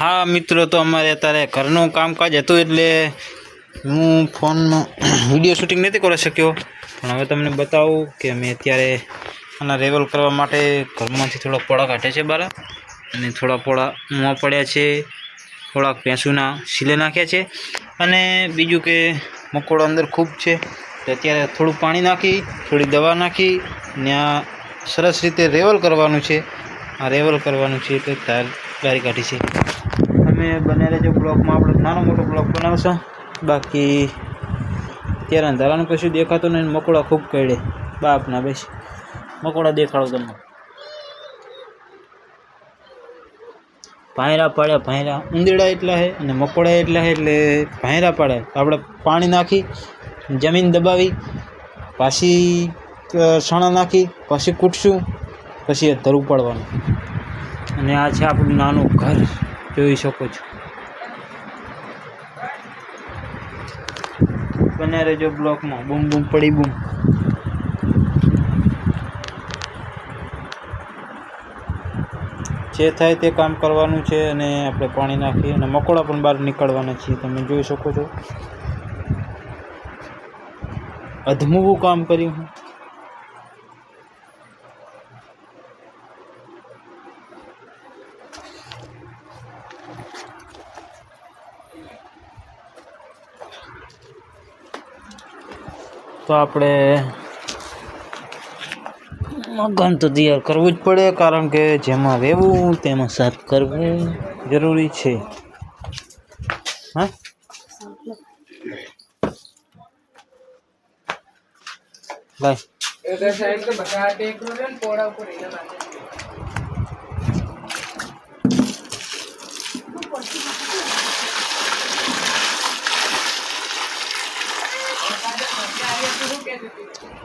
હા, મિત્રો, તો અમારે અત્યારે ઘરનું કામકાજ હતું એટલે હું ફોનમાં વીડિયો શૂટિંગ નથી કરી શક્યો. પણ હવે તમને બતાવું કે અમે અત્યારે આના રેવલ કરવા માટે ઘરમાંથી થોડા પોળા કાઢે છે બહાર. અને થોડા પોળા મોં પડ્યા છે. થોડાક પેસુના સીલે નાખ્યા છે. અને બીજું કે મકોડો અંદર ખૂબ છે. અત્યારે થોડું પાણી નાખી, થોડી દવા નાખી, ને આ સરસ રીતે રેવલ કરવાનું છે. આ રેવલ કરવાનું છે એટલે તાર ગાડી કાઢી છે. અમે બને રહેજો બ્લોકમાં આપણે નાનો મોટો બ્લોક બનાવશો બાકી ત્યારે અંધારાનું કશું દેખાતું નહીં મકોડા ખૂબ કરડે બાપના બેસ. મકોડા દેખાડો તમને. ભાંયરા પાડ્યા, ભાંયરા ઉંદીડા એટલા છે અને મકોડા એટલા છે એટલે ભાંયરા પાડે આપણે પાણી નાખી, જમીન દબાવી, પાછી સણા નાખી, પછી કૂટશું, પછી ધરું ઉપાડવાનું અને આ છે આપણું નાનું ઘર, જોઈ શકો છો. બને રહેજો બ્લોકમાં, બૂમ બૂમ, પડી બૂમ. જે થાય તે કામ કરવાનું છે અને આપણે પાણી નાખીએ અને મકોડા પણ બહાર નીકળવાના છીએ, તમે જોઈ શકો છો. અધમુવું કામ કર્યું તો આપણે મકાન તો તૈયાર કરવું જ પડે, કારણ કે જેમાં રહેવું, તેમાં સાફ કરવું જરૂરી છે. હા? લાય.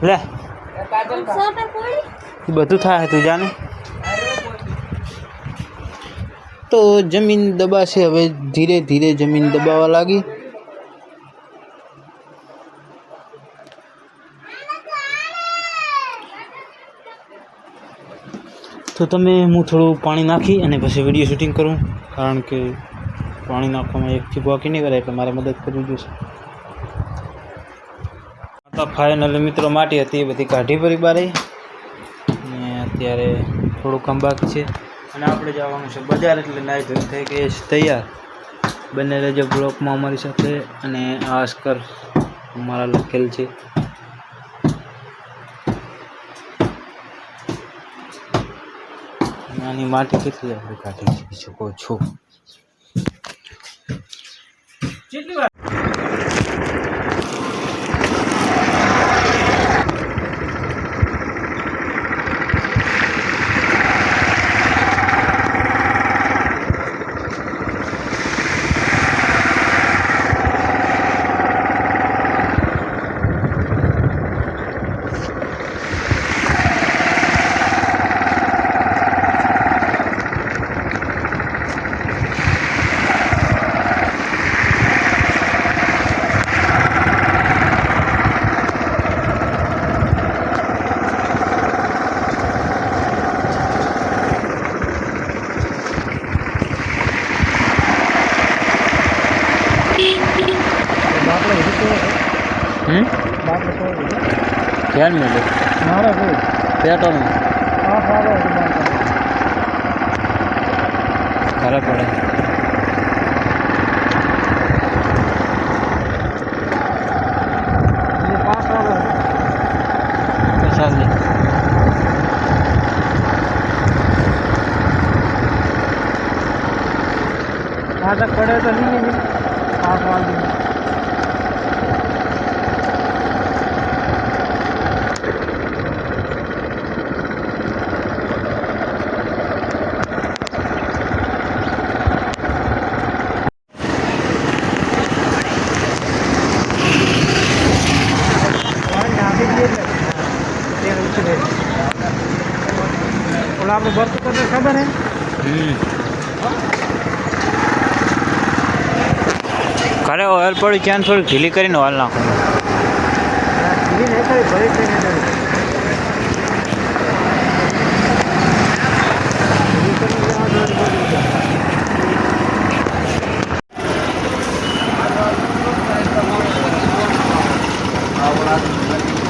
લે. બધું થાય તું જાને. તો જમીન દબાશે, હવે ધીરે ધીરે જમીન દબાવા લાગી. તો તમે હું થોડું પાણી નાખી અને પછી વીડિયો શૂટિંગ કરું, કારણ કે પાણી નાખવામાં એકથી બાકી નહીં કરાય, એટલે મારે મદદ કરવી જોઈશે ફાઇનલી મિત્રો માટી હતી, એ બધી કાઢી પડી બારી. ને અત્યારે થોડું કામ બાકી છે. અને આપણે જવાનું છે બજાર, એટલે નાઈ ધોઈ થઈ ગઈ છે તૈયાર. બંને રહેજો બ્લોકમાં અમારી સાથે અને આ અમારા લખેલ છે. આની માટી કેટલી આપણે કાઢી શકો છો. ધ્યાન મેળો. પેટ્રોલ. ખરે પડે. પચાસ લે નાટક પડે તો નહીં. પણ આપણે ભરતું તમને ખબર હે ઘરે ઓઇલ પડી ક્યાં થોડી ઢીલી કરીને ઓઇલ નાખું Thank you.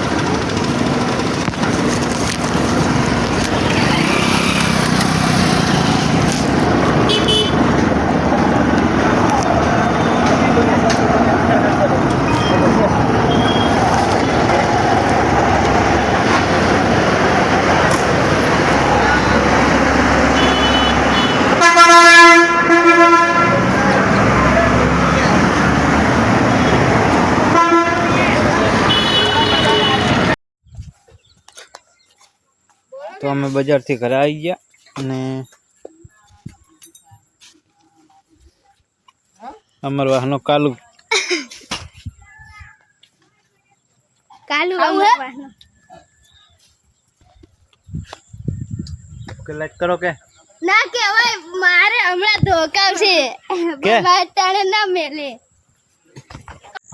કરી અમે બજારથી ઘરે આવી ગયા અને અમાર વાહનો કાલુ. કાલુ રમવાનું કે લાઈક કરો કે? ના કહેવાય મારે હમણાં કે? તાણે ના મેલે.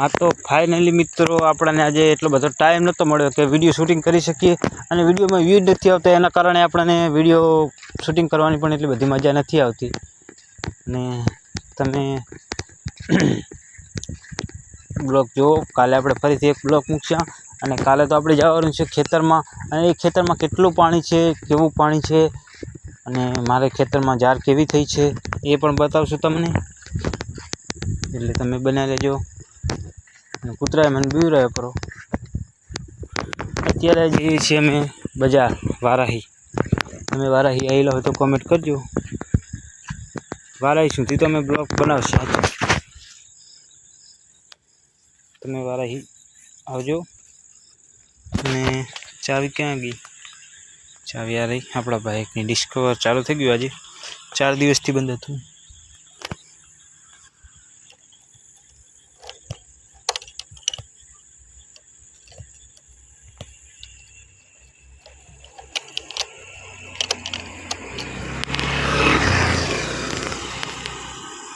હા તો ફાઇનલી મિત્રો આપણને આજે એટલો બધો ટાઈમ નહોતો મળ્યો કે વીડિયો શૂટિંગ કરી શકીએ. અને વિડીયોમાં વ્યૂ નથી આવતા, એના કારણે આપણને વીડિયો શૂટિંગ કરવાની પણ એટલી બધી મજા નથી આવતી. અને તમે બ્લોગ જુઓ કાલે આપણે ફરીથી એક બ્લોગ મૂકશું. અને કાલે તો આપણે જવાનું છે ખેતરમાં. અને એ ખેતરમાં કેટલું પાણી છે, કેવું પાણી છે, અને મારે ખેતરમાં ઝાર કેવી થઈ છે, એ પણ બતાવશું તમને. એટલે તમે બનાવી લેજો. અને કૂતરાએ મને બીવરાયો કરો અત્યારે જઈએ છીએ અમે બજાર, વારાહી. તમે વારાહી આવેલા હોય તો કોમેન્ટ કરજો. વારાહી સુધી તો અમે બ્લોગ બનાવશો આજે. તમે વારાહી આવજો. અને ચાવી ક્યાં ગઈ? ચાવી આ રહી આપણા બાઇકની ડિસ્કવર ચાલુ થઈ ગયું આજે. ચાર દિવસથી બંધ હતું.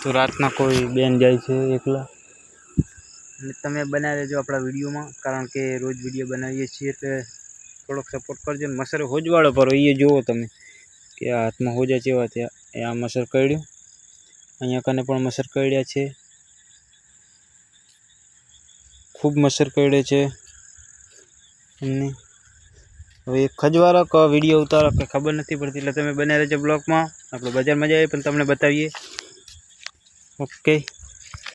તો રાતના કોઈ બેન જાય છે એકલા? અને તમે બનાવી લેજો આપણા વિડીયોમાં, કારણ કે રોજ વીડિયો બનાવીએ છીએ એટલે થોડોક સપોર્ટ કરજો. ને મસર હોજવાળો પર એ જુઓ તમે, કે આ હાથમાં હોજા જેવા ત્યાં એ આ મસર કરડ્યું અહીંયા કને પણ મસર કરડ્યા છે. ખૂબ મસર કરડે છે. એમને. હવે ખજવારો કે વીડિયો ઉતારો કે ખબર નથી પડતી. એટલે તમે બનાવી રહેજો બ્લોગમાં. આપણે બજારમાં જઈએ પણ તમને બતાવીએ. Okay.